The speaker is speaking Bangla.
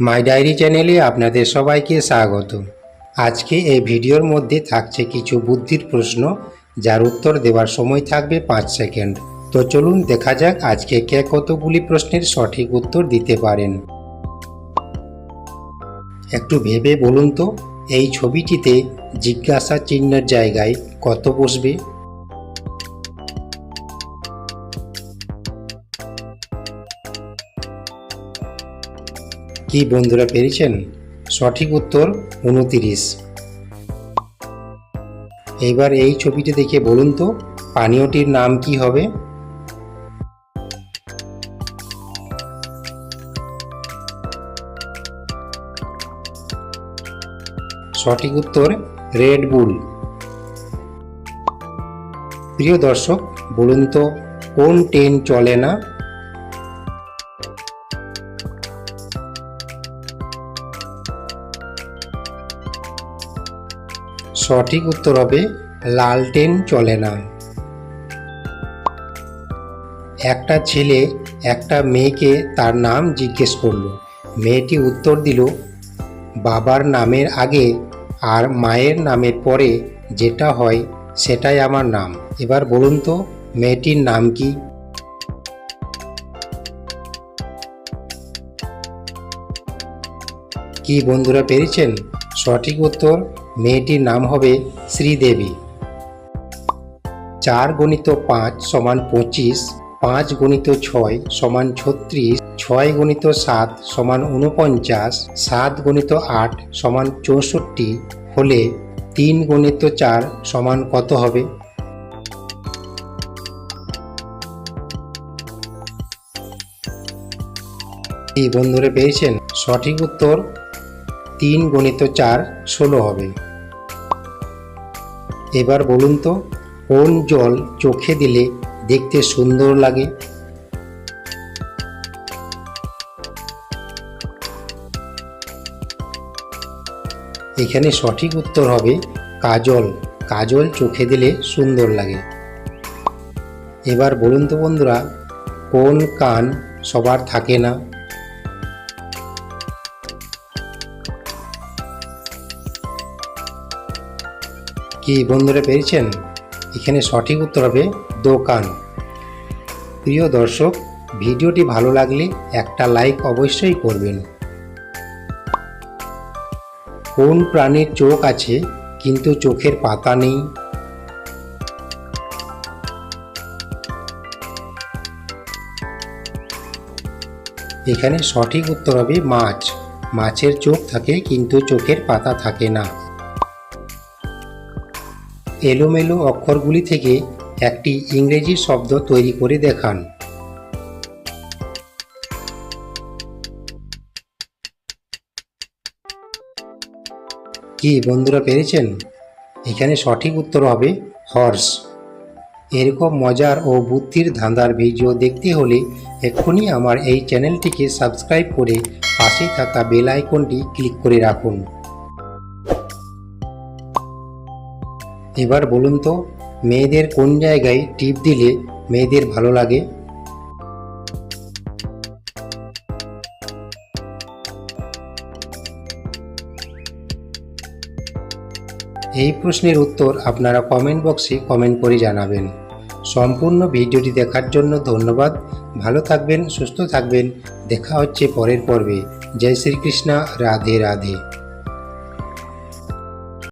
মাই ডায়েরি চ্যানেলে আপনাদের সবাইকে স্বাগত। আজকে এই ভিডিওর মধ্যে থাকছে কিছু বুদ্ধির প্রশ্ন, যার উত্তর দেওয়ার সময় থাকবে পাঁচ সেকেন্ড। তো চলুন দেখা যাক আজকে কে কতগুলি প্রশ্নের সঠিক উত্তর দিতে পারেন। একটু ভেবে বলুন তো, এই ছবিটিতে জিজ্ঞাসা চিহ্নের জায়গায় কত বসবে? কি বন্ধুরা পেরেছেন? সঠিক উত্তর উনতিরিশ। এবার এই ছবিটি দেখে বলুন তো, পানীয়টির নাম কি হবে? সঠিক উত্তর রেড বুল প্রিয় দর্শক, বলুন তো, কোন ট্রেন চলে না? সঠিক উত্তর হবে, লাল চলে না। একটা ছেলে একটা মেয়েকে তার নাম জিজ্ঞেস করল। মেয়েটি উত্তর দিল, বাবার নামের আগে আর মায়ের নামের পরে যেটা হয় সেটাই আমার নাম। এবার বলুন তো, মেয়েটির নাম কি? কি বন্ধুরা পেরেছেন? সঠিক উত্তর, মেয়েটির নাম হবে শ্রীদেবী। চার গণিত পাঁচ সমান পঁচিশ, পাঁচ গণিত ছয় সমান ছত্রিশ, ছয় গণিত সাত সমান উনপঞ্চাশ সাত গণিত আট সমান চৌষট্টি হলে তিন গণিত চার সমান কত হবে? বন্ধুরা পেয়েছেন সঠিক উত্তর তিন গণিত চার ষোলো হবে। এবার বলুন তো, কোন জল চোখে দিলে দেখতে সুন্দর লাগে? এখানে সঠিক উত্তর হবে কাজল। কাজল চোখে দিলে সুন্দর লাগে। এবার বলুন তো বন্ধুরা, কোন কান সবার থাকে না? কি বন্ধুরা পেরেছেন এখানে সঠিক উত্তর হবে দোকান। প্রিয় দর্শক, ভিডিওটি ভালো লাগলে একটা লাইক অবশ্যই করবেন। কোন প্রাণীর চোখ আছে কিন্তু চোখের পাতা নেই? এখানে সঠিক উত্তর হবে মাছ। মাছের চোখ থাকে কিন্তু চোখের পাতা থাকে না। এলোমেলো অক্ষরগুলি থেকে একটি ইংরেজি শব্দ তৈরি করে দেখান। কি, বন্ধুরা পেরেছেন? এখানে সঠিক উত্তর হবে হর্স। এরকম মজার ও বুদ্ধির ধাঁধার ভিডিও দেখতে হলে এক্ষুনি আমার এই চ্যানেলটিকে সাবস্ক্রাইব করে পাশে থাকা বেল আইকনটি ক্লিক করে রাখুন। এবার বলুন তো, মেয়েদের কোন জায়গায় টিপ দিলে মেয়েদের ভালো লাগে? এই প্রশ্নের উত্তর আপনারা কমেন্ট বক্সে কমেন্ট করে জানাবেন। সম্পূর্ণ ভিডিওটি দেখার জন্য ধন্যবাদ। ভালো থাকবেন, সুস্থ থাকবেন। দেখা হচ্ছে পরের পর্বে। জয় শ্রীকৃষ্ণ। রাধে রাধে।